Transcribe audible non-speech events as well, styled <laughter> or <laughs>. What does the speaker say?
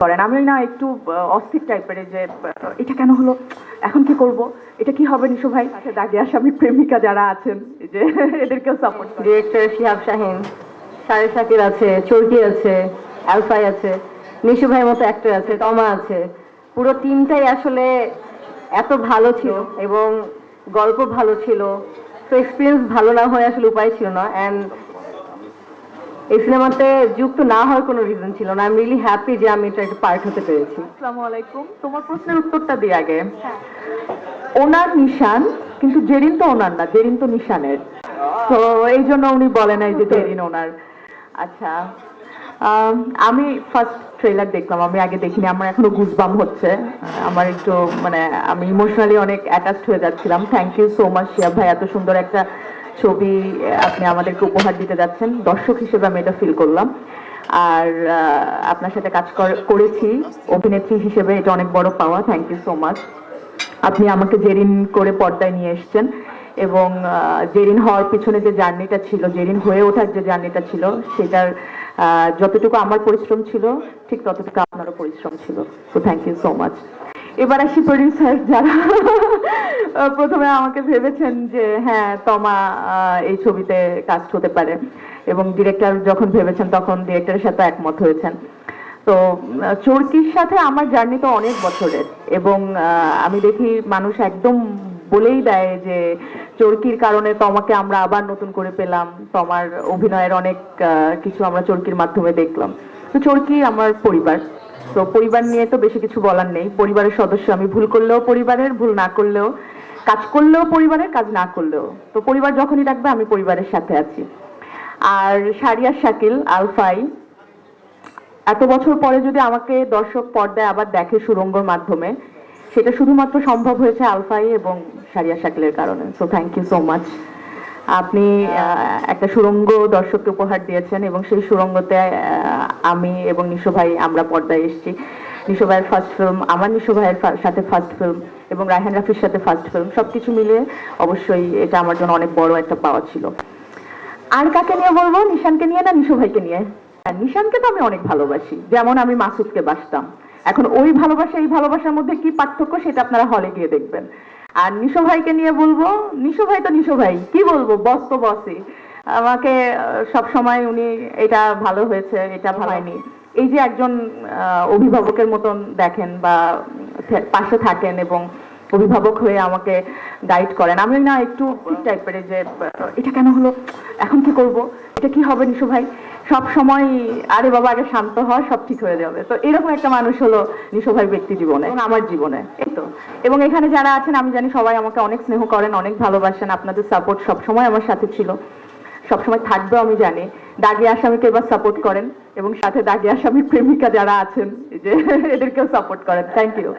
করেন। আমি না একটু অস্থির টাইপের যে এটা কেন হলো? এখন কি করব? এটা কি হবে নিশু ভাই? আচ্ছা দাগে আসামি প্রেমিকা যারা আছেন যে, <laughs> এদেরকেও সাপোর্ট ডিরেক্টর শিহাব শাহিন, সারে শাকির আছে, চরকি আছে, আলফাই আছে, নিশু ভাইয়ের মতো অ্যাক্টর আছে, তমা আছে। পুরো টিমটাই আসলে এত ভালো ছিল এবং গল্প ভালো ছিল। তো এক্সপিরিয়েন্স ভালো না হয়ে আসলে উপায় ছিল না। অ্যান্ড এই সিনেমাতে যুক্ত না হওয়ার কোনো রিজন ছিল না। আই এম রিয়েলি হ্যাপি যে আমি এটা একটা পার্ট হতে পেরেছি। আসসালামু আলাইকুম। তোমার প্রশ্নের উত্তরটা দিই আগে। ওনার নিশান কিন্তু জেরিন তো ওনার না জেরিন তো নিশানের। তো এই জন্য উনি বলে নাই যে জেরিন ওনার। আচ্ছা আম, ফার্স্ট ট্রেলার দেখলাম আমি আগে দেখিনি আমার এখনও গুজবাম হচ্ছে। আমার একটু মানে আমি ইমোশনালি অনেক অ্যাটাচড হয়ে যাচ্ছিলাম। Thank you so much Shia ভাই এত সুন্দর একটা ছবি আপনি আমাদেরকে উপহার দিতে যাচ্ছেন। দর্শক হিসেবে আমি এটা ফিল করলাম। আর আপনার সাথে কাজ কর- করেছি। অভিনেত্রী হিসেবে এটা অনেক বড় পাওয়া। থ্যাংক ইউ সো মাচ আপনি আমাকে জেরিন করে পর্দায় নিয়ে এসেছেন। এবং জেরিন হওয়ার পিছনে যে জার্নিটা ছিল, জেরিন হয়ে ওঠার যে জার্নিটা ছিল, সেটার যতটুকু আমার পরিশ্রম ছিল, ঠিক ততটুকু আপনারও পরিশ্রম ছিল। তো থ্যাংক ইউ সো মাচ এবার আসি প্রডিউসার যারা প্রথমে আমাকে ভেবেছেন যে হ্যাঁ তমা এই ছবিতে কাজ হতে পারে। এবং ডিরেক্টর যখন ভেবেছেন, তখন ডিরেক্টরের সাথে একমত হয়েছেন। তো চরকির সাথে আমার জার্নি তো অনেক বছরের। এবং আমি দেখি মানুষ একদম বলেই দেয় যে চরকির কারণে তোমাকে আমরা আবার নতুন করে পেলাম। তোমার অভিনয়ের অনেক কিছু আমরা চরকির মাধ্যমে দেখলাম। তো চরকি আমার পরিবার। তো পরিবার নিয়ে তো বেশি কিছু বলার নেই। পরিবারের সদস্য আমি ভুল করলেও পরিবারের, ভুল না করলেও, কাজ করলেও পরিবারের, কাজ না করলেও। তো পরিবার যখনই ডাকবে, আমি পরিবারের সাথে আছি। আর সারিয়া শাকিল, আলফাই, এত বছর পরে যদি আমাকে দর্শক পর্দায় আবার দেখে সুরঙ্গর মাধ্যমে, সেটা শুধুমাত্র সম্ভব হয়েছে আলফাই এবং সারিয়া শাকিলের কারণে। So thank you so much আপনি একটা সুরঙ্গ দর্শককে উপহার দিয়েছেন এবং সেই সুরঙ্গতে আমি এবং নিশো ভাই আমরা পর্দায় এসেছি। নিশো ভাইয়ের ফার্স্ট ফিল্ম আমার নিশো ভাইয়ের সাথে ফার্স্ট ফিল্ম এবং রায়হান রাফির সাথে ফার্স্ট ফিল্ম সবকিছু মিলিয়ে অবশ্যই এটা আমার জন্য অনেক বড় একটা পাওয়া ছিল। আর কাকে নিয়ে বলব? নিশানকে নিয়ে না নিশো ভাইকে নিয়ে? হ্যাঁ, নিশানকে তো আমি অনেক ভালোবাসি। যেমন আমি মাসুদকে বাসতাম। এখন ওই ভালোবাসা এই ভালোবাসার মধ্যে কি পার্থক্য সেটা আপনারা হলে গিয়ে দেখবেন। আর নিশো ভাইকে নিয়ে বলব নিশো ভাই তো নিশো ভাই কি বলব বস তো বসই। আমাকে সব সময় উনি এটা ভালো হয়েছে এটা ভালো। হয়নি এই যে একজন অভিভাবকের মতন দেখেন বা পাশে থাকেন এবং অভিভাবক হয়ে আমাকে গাইড করেন। আমি না একটু টাইপের যে এটা কেন হলো এখন কি করব এটা কি হবে নিশু ভাই? সব সময়, আরে বাবা, আগে শান্ত হওয়া সব ঠিক হয়ে যাবে। তো এরকম একটা মানুষ হলো নিশোভাই ব্যক্তি জীবনে আমার জীবনে। এই তো। এবং এখানে যারা আছেন, আমি জানি সবাই আমাকে অনেক স্নেহ করেন, অনেক ভালোবাসেন, আপনাদের সাপোর্ট সব সময় আমার সাথে ছিল। সবসময় থাকবেও আমি জানি। দাগি আসামিকে এবার সাপোর্ট করেন, এবং সাথে দাগি আসামির প্রেমিকা যারা আছেন যে, এদেরকেও সাপোর্ট করেন। Thank you